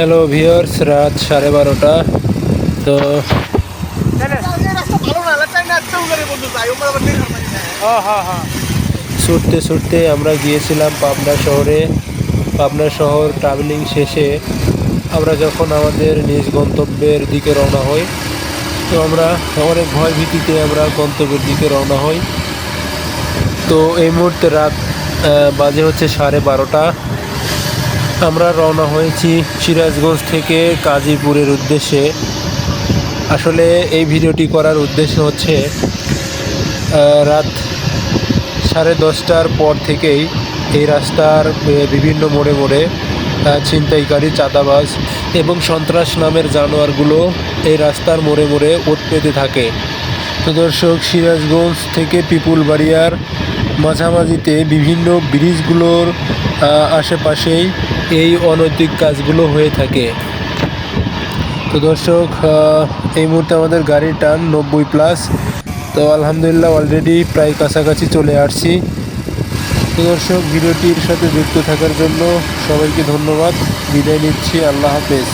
Hello viewers রাত সাড়ে বারোটা। তো ছুটতে ছুটতে আমরা গিয়েছিলাম পাবনা শহরে। পাবনা শহর ট্রাভেলিং শেষে আমরা যখন আমাদের নিজ গন্তব্যের দিকে রওনা হই, তো আমরা অনেক ভয় ভীতিতে আমরা গন্তব্যের দিকে রওনা হই। তো এই মুহূর্তে রাত বাজে হচ্ছে সাড়ে বারোটা। আমরা রওনা হয়েছি সিরাজগঞ্জ থেকে কাজীপুরের উদ্দেশ্যে। আসলে এই ভিডিওটি করার উদ্দেশ্য হচ্ছে রাত সাড়ে দশটার পর থেকেই এই রাস্তার বিভিন্ন মোড়ে মোড়ে ছিনতাইকারী চাঁদাবাজ এবং সন্ত্রাস নামের জানোয়ারগুলো এই রাস্তার মোড়ে মোড়ে ওত পেতে থাকে। তো দর্শক, সিরাজগঞ্জ থেকে পিপুল বাড়িয়ার মাঝামাঝিতে বিভিন্ন ব্রিজগুলোর আশেপাশেই এই অনৈতিক কাজগুলো হয়ে থাকে। তো দর্শক এই মুহূর্তে আমাদের গাড়ির টান নব্বই প্লাস তো আলহামদুলিল্লাহ অলরেডি প্রায় কাছাকাছি চলে আসছি। তো দর্শক, ভিডিওটির সাথে যুক্ত থাকার জন্য সবাইকে ধন্যবাদ। বিদায় নিচ্ছি, আল্লাহ হাফেজ।